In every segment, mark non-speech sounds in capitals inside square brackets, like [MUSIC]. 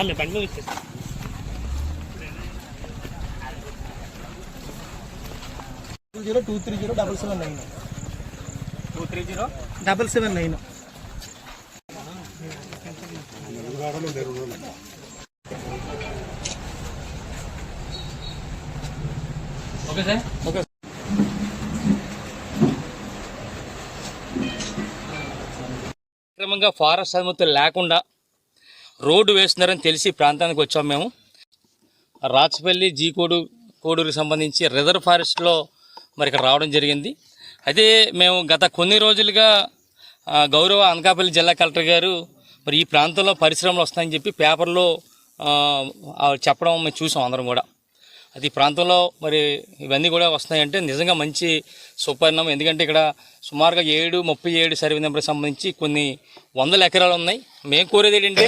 ఆమె బండి మీద zero two three zero double seven nine. Two three zero? Double seven nine. Okay sir. Okay. క్రమంగా forest అనుమతులు లేకుండా రోడ్డు వేస్తున్నారని తెలిసి ప్రాంతానికి వచ్చాం మేము. రాచపల్లి జీకోడు కోడూరుకి సంబంధించి రిజర్వ్ ఫారెస్ట్లో మరి ఇక్కడ రావడం జరిగింది. అయితే మేము గత కొన్ని రోజులుగా గౌరవ అనకాపల్లి జిల్లా కలెక్టర్ గారు మరి ఈ ప్రాంతంలో పరిశ్రమలు వస్తాయని చెప్పి పేపర్లో చెప్పడం మేము చూసాం అందరం కూడా. అది ప్రాంతంలో మరి ఇవన్నీ కూడా వస్తున్నాయంటే నిజంగా మంచి సుపరిణామం. ఎందుకంటే ఇక్కడ సుమారుగా ఏడు ముప్పై ఏడు సర్వే నెంబర్కి సంబంధించి కొన్ని వందల ఎకరాలు ఉన్నాయి. మేము కోరేది ఏంటంటే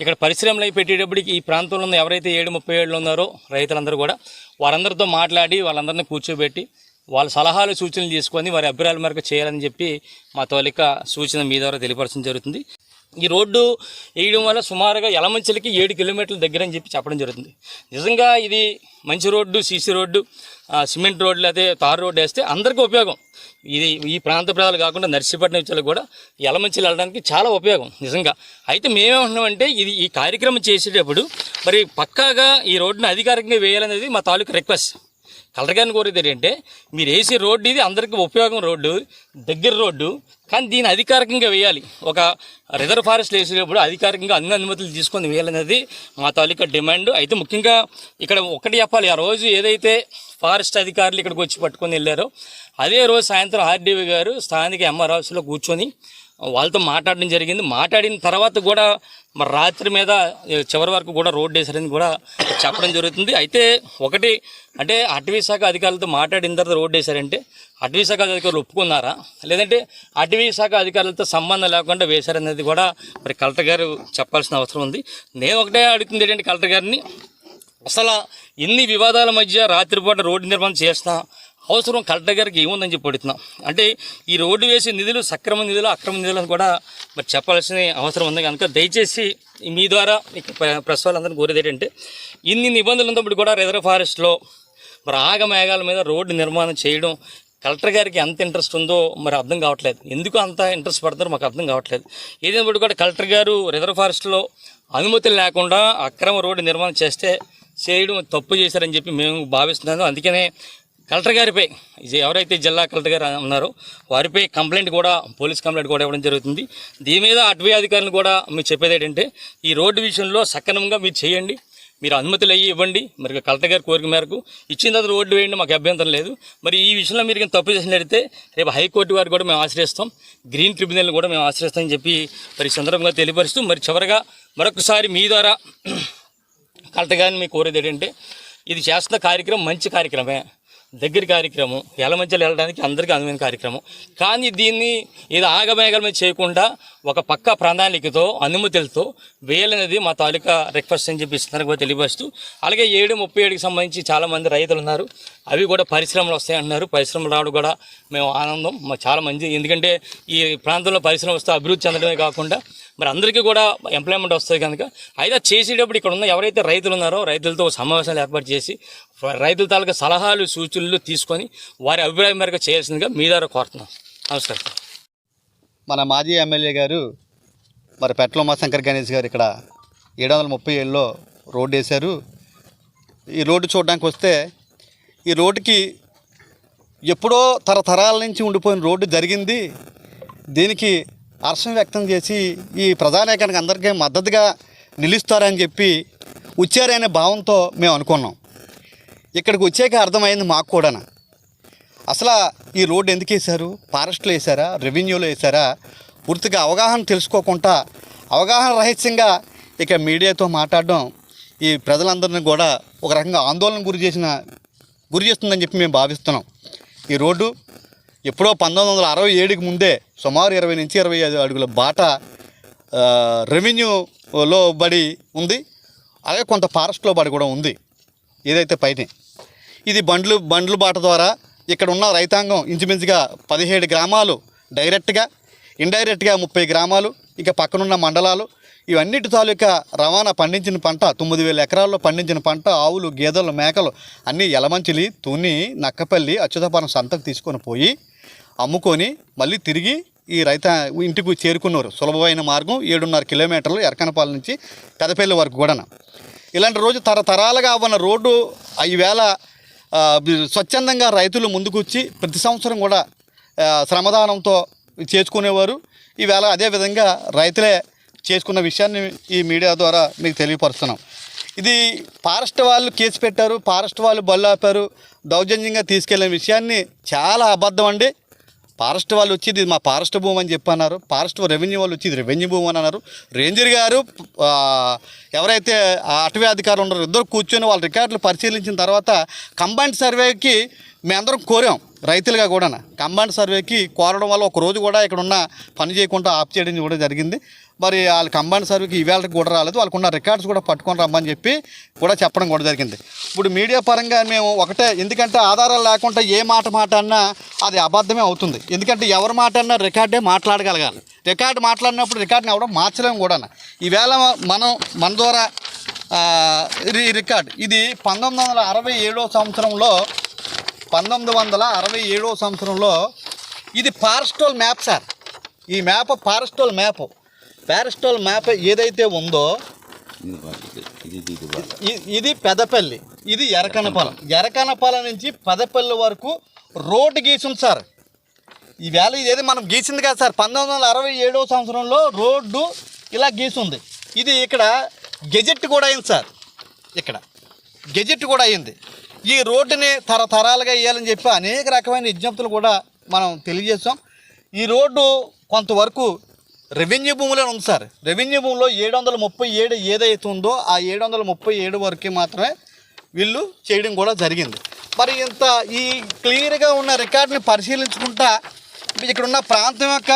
ఇక్కడ పరిశ్రమలు అయి పెట్టేటప్పటికి ఈ ప్రాంతంలో ఉన్న ఎవరైతే ఏడు ముప్పై ఏడులో ఉన్నారో రైతులందరూ కూడా వారందరితో మాట్లాడి వాళ్ళందరినీ కూర్చోబెట్టి వాళ్ళ సలహాలు సూచనలు తీసుకొని వారి అభిప్రాయాల మేరకు చేయాలని చెప్పి మా తోలిక సూచన మీ ద్వారా తెలియపరచడం జరుగుతుంది. ఈ రోడ్డు వేయడం వల్ల సుమారుగా యలమంచిలకి ఏడు కిలోమీటర్ల దగ్గర అని చెప్పి చెప్పడం జరుగుతుంది. నిజంగా ఇది మంచి రోడ్డు సీసీ రోడ్డు సిమెంట్ రోడ్లు అదే తారు రోడ్డు వేస్తే అందరికీ ఉపయోగం. ఇది ఈ ప్రాంత ప్రజలు కాకుండా నర్సీపట్నం వచ్చేలకు కూడా యలమంచిలు వెళ్ళడానికి చాలా ఉపయోగం నిజంగా. అయితే మేమేమంటున్నామంటే ఇది ఈ కార్యక్రమం చేసేటప్పుడు మరి పక్కాగా ఈ రోడ్డుని అధికారికంగా వేయాలనేది మా తాలూకు రిక్వెస్ట్ కలెక్టర్ గారిని కోరేది ఏంటంటే మీరు వేసే రోడ్డు ఇది అందరికీ ఉపయోగం రోడ్డు దగ్గర రోడ్డు కానీ దీన్ని అధికారికంగా వేయాలి. ఒక రిజర్వ్ ఫారెస్ట్ వేసేటప్పుడు అధికారికంగా అన్ని అనుమతులు తీసుకొని వేయాలనేది మా తాలూకా డిమాండ్. అయితే ముఖ్యంగా ఇక్కడ ఒకటి చెప్పాలి ఆ రోజు ఏదైతే ఫారెస్ట్ అధికారులు ఇక్కడికి వచ్చి పట్టుకొని వెళ్ళారో అదే రోజు సాయంత్రం ఆర్డీవీ గారు స్థానిక ఎంఆర్ హౌస్లో కూర్చొని వాళ్ళతో మాట్లాడడం జరిగింది. మాట్లాడిన తర్వాత కూడా మరి రాత్రి మీద చివరి వరకు కూడా రోడ్డు వేసారని కూడా చెప్పడం జరుగుతుంది. అయితే ఒకటి అంటే అటవీ శాఖ అధికారులతో మాట్లాడిన తర్వాత రోడ్డు వేశారంటే అటవీ శాఖ అధికారులు ఒప్పుకున్నారా? లేదంటే అటవీ శాఖ అధికారులతో సంబంధం లేకుండా వేశారనేది కూడా మరి కలెక్టర్ గారు చెప్పాల్సిన అవసరం ఉంది. నేను ఒకటే అడుగుతుంది ఏంటంటే కలెక్టర్ గారిని అసలు ఇన్ని వివాదాల మధ్య రాత్రిపూట రోడ్డు నిర్మాణం చేస్తా అవసరం కలెక్టర్ గారికి ఏముందని చెప్పి అడుగుతున్నాం. అంటే ఈ రోడ్డు వేసే నిధులు సక్రమ నిధులు అక్రమ నిధులు అని కూడా మరి చెప్పాల్సిన అవసరం ఉంది. కనుక దయచేసి మీ ద్వారా మీకు ప్ర- ప్రెస్ వాళ్ళందరినీ కోరేది ఏంటంటే ఇన్ని నిబంధనలు ఉన్నప్పుడు కూడా రిజర్వ్ ఫారెస్ట్లో మరి ఆగమేఘాల మీద రోడ్డు నిర్మాణం చేయడం కలెక్టర్ గారికి ఎంత ఇంట్రెస్ట్ ఉందో మరి అర్థం కావట్లేదు. ఎందుకు అంత ఇంట్రెస్ట్ పడతారో మాకు అర్థం కావట్లేదు. ఏదైనప్పుడు కూడా కలెక్టర్ గారు రిజర్వ్ ఫారెస్ట్లో అనుమతులు లేకుండా అక్రమ రోడ్డు నిర్మాణం చేస్తే చేయడం తప్పు చేశారని చెప్పి మేము భావిస్తున్నాము. అందుకనే కలెక్టర్ గారిపై ఇది ఎవరైతే జిల్లా కలెక్టర్ గారు ఉన్నారో వారిపై కంప్లైంట్ కూడా పోలీస్ కంప్లైంట్ కూడా ఇవ్వడం జరుగుతుంది. దీని మీద అటవీ అధికారులు కూడా మీరు చెప్పేది ఏంటంటే ఈ రోడ్డు విషయంలో సక్రమంగా మీరు చేయండి. మీరు అనుమతులు అయ్యి ఇవ్వండి. మరి కలెక్టర్ గారి కోరిక మేరకు ఇచ్చిన తర్వాత రోడ్డు వేయండి మాకు అభ్యంతరం లేదు. మరి ఈ విషయంలో మీరు ఇంకా తప్పు చేసినట్లయితే రేపు హైకోర్టు వారు కూడా మేము ఆశ్రయిస్తాం. గ్రీన్ ట్రిబ్యునల్ కూడా మేము ఆశ్రయిస్తామని చెప్పి మరి సందర్భంగా తెలియపరుస్తూ మరి చివరగా మరొకసారి మీ ద్వారా [CLEARS THROAT] కలెక్టర్ గారిని మీకు కోరేది ఏంటంటే ఇది చేస్తున్న కార్యక్రమం మంచి కార్యక్రమే. దగ్గర కార్యక్రమం ఎల వెళ్ళడానికి అందరికీ అందమైన కార్యక్రమం. కానీ దీన్ని ఇది ఆగమేగమే చేయకుండా ఒక పక్క ప్రణాళికతో అనుమతులతో వేయాలనేది మా తాలూకా రిక్వెస్ట్ అని చెప్పి కూడా తెలియపరుస్తూ అలాగే ఏడు ముప్పై ఏడుకి సంబంధించి చాలామంది రైతులు ఉన్నారు. అవి కూడా పరిశ్రమలు వస్తాయంటున్నారు పరిశ్రమలు రావడం కూడా మేము ఆనందం. మాకు చాలా మంచి ఎందుకంటే ఈ ప్రాంతంలో పరిశ్రమ వస్తే అభివృద్ధి చెందడమే కాకుండా మరి అందరికీ కూడా ఎంప్లాయ్మెంట్ వస్తుంది కనుక అయితే చేసేటప్పుడు ఇక్కడ ఉన్న ఎవరైతే రైతులు ఉన్నారో రైతులతో సమావేశాలు ఏర్పాటు చేసి రైతుల తాలూకా సలహాలు సూచనలు తీసుకొని వారి అభిప్రాయం మేరకు చేయాల్సిందిగా మీ ద్వారా కోరుతున్నాం. నమస్కారం మన మాజీ ఎమ్మెల్యే గారు మరి పెట్ల ఉమాశంకర్ గణేష్ గారు ఇక్కడ ఏడు వందల ముప్పై ఏళ్ళలో రోడ్డు వేశారు. ఈ రోడ్డు చూడడానికి వస్తే ఈ రోడ్డుకి ఎప్పుడో తరతరాల నుంచి ఉండిపోయిన రోడ్డు జరిగింది. దీనికి హర్షం వ్యక్తం చేసి ఈ ప్రజానేకానికి అందరికీ మద్దతుగా నిలుస్తారని చెప్పి వచ్చారనే భావంతో మేము అనుకున్నాం. ఇక్కడికి వచ్చాక అర్థమైంది మాకు కూడా అసలు ఈ రోడ్డు ఎందుకు వేశారు? ఫారెస్ట్లో వేశారా? రెవెన్యూలో వేశారా? పూర్తిగా అవగాహన తెలుసుకోకుండా అవగాహన రహస్యంగా ఇక మీడియాతో మాట్లాడడం ఈ ప్రజలందరినీ కూడా ఒక రకంగా ఆందోళన గురి చేసిన గురి చేస్తుందని చెప్పి మేము భావిస్తున్నాం. ఈ రోడ్డు ఎప్పుడో పంతొమ్మిది వందల అరవై ఏడుకి ముందే సుమారు ఇరవై నుంచి ఇరవై ఐదు అడుగుల బాట రెవెన్యూలో బడి ఉంది. అలాగే కొంత ఫారెస్ట్లో బడి కూడా ఉంది. ఏదైతే పైన. ఇది బండ్లు బండ్లు బాట ద్వారా ఇక్కడ ఉన్న రైతాంగం ఇంచుమించుగా పదిహేడు గ్రామాలు డైరెక్ట్గా ఇండైరెక్ట్గా ముప్పై గ్రామాలు ఇక పక్కనున్న మండలాలు ఇవన్నిటి తాలూకా రవాణా పండించిన పంట తొమ్మిది వేల ఎకరాల్లో పండించిన పంట ఆవులు గేదెలు మేకలు అన్నీ ఎలమంచిలి తుని నక్కపల్లి అచ్యుతపురం సంతకు తీసుకొని పోయి అమ్ముకొని మళ్ళీ తిరిగి ఈ రైత ఇంటికి చేరుకున్నారు. సులభమైన మార్గం ఏడున్నర కిలోమీటర్లు ఎరకనపాలెం నుంచి పెదపల్లి వరకు కూడా ఇలాంటి రోజు తరతరాలుగా ఉన్న రోడ్డు ఈవేళ స్వచ్ఛందంగా రైతులు ముందుకొచ్చి ప్రతి సంవత్సరం కూడా శ్రమదానంతో చేసుకునేవారు. ఈవేళ అదేవిధంగా రైతులే చేసుకున్న విషయాన్ని ఈ మీడియా ద్వారా మీకు తెలియపరుస్తున్నాం. ఇది ఫారెస్ట్ వాళ్ళు కేసు పెట్టారు ఫారెస్ట్ వాళ్ళు బళ్ళు ఆపారు దౌర్జన్యంగా తీసుకెళ్ళిన విషయాన్ని చాలా అబద్ధం అండి. ఫారెస్ట్ వాళ్ళు వచ్చి ఇది మా ఫారెస్ట్ భూమి అని చెప్పి అన్నారు ఫారెస్ట్ రెవెన్యూ వాళ్ళు వచ్చి ఇది రెవెన్యూ భూమి అని అన్నారు. రేంజర్ గారు ఎవరైతే అటవీ అధికారులు ఉన్నారో ఇద్దరు కూర్చొని వాళ్ళ రికార్డులు పరిశీలించిన తర్వాత కంబైన్డ్ సర్వేకి మేమందరం కోరాం. రైతులుగా కూడా కంబైన్డ్ సర్వేకి కోరడం వల్ల ఒక రోజు కూడా ఇక్కడ ఉన్న పని చేయకుండా ఆఫ్ చేయడం కూడా జరిగింది. మరి వాళ్ళ కంబైండ్ సర్వేకి ఈవేళకి కూడా రాలేదు. వాళ్ళకున్న రికార్డ్స్ కూడా పట్టుకొని రమ్మని చెప్పి కూడా చెప్పడం కూడా జరిగింది. ఇప్పుడు మీడియా పరంగా మేము ఒకటే ఎందుకంటే ఆధారాలు లేకుండా ఏ మాట మాట అన్నా అది అబద్ధమే అవుతుంది. ఎందుకంటే ఎవరి మాట అన్నా రికార్డే మాట్లాడగలగాలి. రికార్డు మాట్లాడినప్పుడు రికార్డుని ఎవడం మార్చలేము కూడా ఈవేళ మనం మన ద్వారా రికార్డ్. ఇది పంతొమ్మిది వందల అరవై ఏడో సంవత్సరంలో పంతొమ్మిది వందల అరవై ఏడవ సంవత్సరంలో ఇది ఫారెస్టోల్ మ్యాప్ సార్. ఈ మ్యాప్ ఫారెస్టోల్ మ్యాప్. ఫారెస్టోల్ మ్యాప్ ఏదైతే ఉందో ఇది పెదపల్లి. ఇది ఎరకనపాలెం. ఎరకనపాలెం నుంచి పెదపల్లి వరకు రోడ్డు గీసింది సార్. ఈ వేళ ఇదేది మనం గీసింది కదా సార్. పంతొమ్మిది వందల అరవై ఏడవ సంవత్సరంలో రోడ్డు ఇలా గీసింది. ఇది ఇక్కడ గెజెట్ కూడా అయింది సార్. ఇక్కడ గెజెట్ కూడా అయింది. ఈ రోడ్డుని తరతరాలుగా వేయాలని చెప్పి అనేక రకమైన విజ్ఞప్తులు కూడా మనం తెలియజేస్తాం. ఈ రోడ్డు కొంతవరకు రెవెన్యూ భూమిలో ఉంది సార్. రెవెన్యూ భూమిలో ఏడు వందల ముప్పై ఏడు ఏదైతే ఉందో ఆ ఏడు వందల ముప్పై ఏడు వరకు మాత్రమే వీళ్ళు చేయడం కూడా జరిగింది. మరి ఇంత ఈ క్లియర్గా ఉన్న రికార్డుని పరిశీలించుకుంటా ఇక్కడ ఉన్న ప్రాంతం యొక్క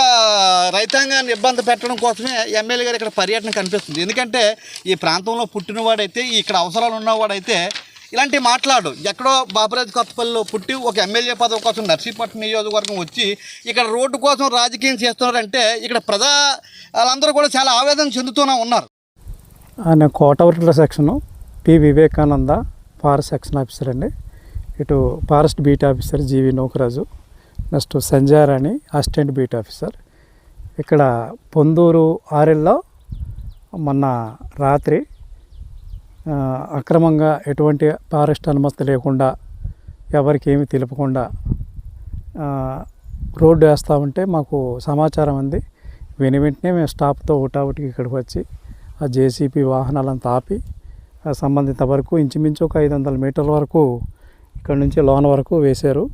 రైతాంగాన్ని ఇబ్బంది పెట్టడం కోసమే ఎమ్మెల్యే గారు ఇక్కడ పర్యటన కనిపిస్తుంది. ఎందుకంటే ఈ ప్రాంతంలో పుట్టినవాడైతే ఇక్కడ అవసరాలు ఉన్నవాడైతే ఇలాంటివి మాట్లాడు. ఎక్కడో బాబురాజు కొత్తపల్లిలో పుట్టి ఒక ఎమ్మెల్యే పదవి కోసం నర్సీపట్నం నియోజకవర్గం వచ్చి ఇక్కడ రోడ్డు కోసం రాజకీయం చేస్తున్నారంటే ఇక్కడ ప్రజా వాళ్ళందరూ కూడా చాలా ఆవేదన చెందుతూనే ఉన్నారు. ఆయన Kotavarla section P Vivekananda forest section officer అండి. ఇటు forest beat officer G V Naukaraju next Sanjayarani assistant beat officer. ఇక్కడ పొందూరు ఆరెల్లో మొన్న రాత్రి అక్రమంగా ఎటువంటి ఫారెస్ట్ అనుమతి లేకుండా ఎవరికి ఏమి తెలుపకుండా రోడ్డు వేస్తూ ఉంటే మాకు సమాచారం అంది. విని వెంటనే మేము స్టాప్తో ఒకటాఒకటికి ఇక్కడికి వచ్చి ఆ జేసీపీ వాహనాలను తాపి సంబంధిత వరకు ఇంచుమించు ఒక ఐదు వందల మీటర్ల వరకు ఇక్కడ నుంచి లోన వరకు వేశారు.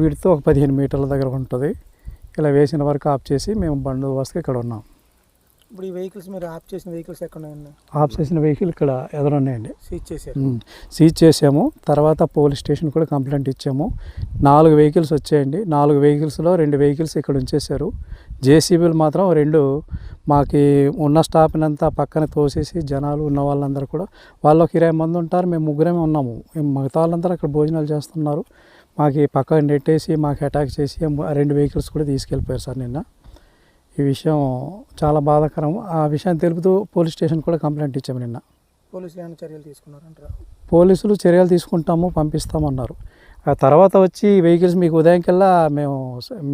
వీటితో ఒక పదిహేను మీటర్ల దగ్గర ఉంటుంది. ఇలా వేసిన వరకు ఆఫ్ చేసి మేము బందోబస్తుగా ఇక్కడ ఉన్నాం. ఇప్పుడు ఈ వెహికల్స్ మీరు ఆఫ్ చేసిన వెహికల్స్ ఎక్కడ ఆఫ్ చేసిన వెహికల్ ఇక్కడ ఎదురున్నాయండి సీజ్ ఉమ్, సీజ్ చేసాము తర్వాత పోలీస్ స్టేషన్ కూడా కంప్లైంట్ ఇచ్చాము. నాలుగు వెహికల్స్ వచ్చాయండి. నాలుగు వెహికల్స్లో రెండు వెహికల్స్ ఇక్కడ ఉంచేశారు. జేసీబీలు మాత్రం రెండు మాకి ఉన్న స్టాఫ్ని అంతా పక్కన తోసేసి జనాలు ఉన్న వాళ్ళందరూ కూడా వాళ్ళు ఒక ఇరవై మంది ఉంటారు. మేము ముగ్గురమే ఉన్నాము. మేము మిగతా వాళ్ళందరూ అక్కడ భోజనాలు చేస్తున్నారు. మాకు పక్కన నెట్టేసి మాకు అటాక్ చేసి రెండు వెహికల్స్ కూడా తీసుకెళ్ళిపోయారు సార్ నిన్న. ఈ విషయం చాలా బాధాకరం. ఆ విషయం తెలుపుతూ పోలీస్ స్టేషన్ కూడా కంప్లైంట్ ఇచ్చాము నిన్న. పోలీసులు ఏమైనా చర్యలు తీసుకున్నారంటారా? పోలీసులు చర్యలు తీసుకుంటాము పంపిస్తామన్నారు. ఆ తర్వాత వచ్చి వెహికల్స్ మీకు ఉదయం కల్లా మేము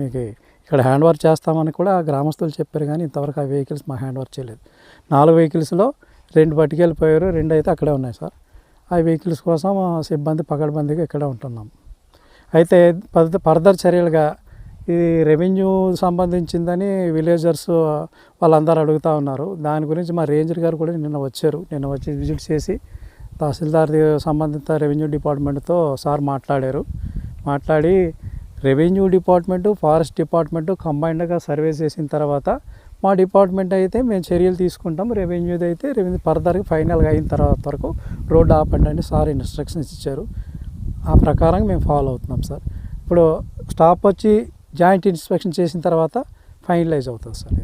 మీకు ఇక్కడ హ్యాండ్ ఓవర్ చేస్తామని కూడా గ్రామస్తులు చెప్పారు కానీ ఇంతవరకు ఆ వెహికల్స్ మా హ్యాండ్ ఓవర్ చేయలేదు. నాలుగు వెహికల్స్లో రెండు పట్టుకెళ్ళిపోయారు రెండు అయితే అక్కడే ఉన్నాయి సార్. ఆ వెహికల్స్ కోసం సిబ్బంది పకడ్బందీగా ఇక్కడే ఉంటున్నాం. అయితే ఫర్దర్ చర్యలుగా ఇది రెవెన్యూ సంబంధించిందని విలేజర్స్ వాళ్ళందరూ అడుగుతూ ఉన్నారు. దాని గురించి మా రేంజర్ గారు కూడా నిన్న వచ్చారు. నిన్న వచ్చి విజిట్ చేసి తహసీల్దార్ సంబంధిత రెవెన్యూ డిపార్ట్మెంట్తో సార్ మాట్లాడారు. మాట్లాడి రెవెన్యూ డిపార్ట్మెంటు ఫారెస్ట్ డిపార్ట్మెంటు కంబైన్డ్గా సర్వే చేసిన తర్వాత మా డిపార్ట్మెంట్ అయితే మేము చర్యలు తీసుకుంటాం. రెవెన్యూది అయితే రెవెన్యూ ఫర్దర్గా ఫైనల్గా అయిన తర్వాత వరకు రోడ్డు ఆపండి అని సార్ ఇన్స్ట్రక్షన్స్ ఇచ్చారు. ఆ ప్రకారం మేము ఫాలో అవుతున్నాం సార్. ఇప్పుడు స్టాప్ వచ్చి జాయింట్ ఇన్స్పెక్షన్ చేసిన తర్వాత ఫైనలైజ్ అవుతుంది సార్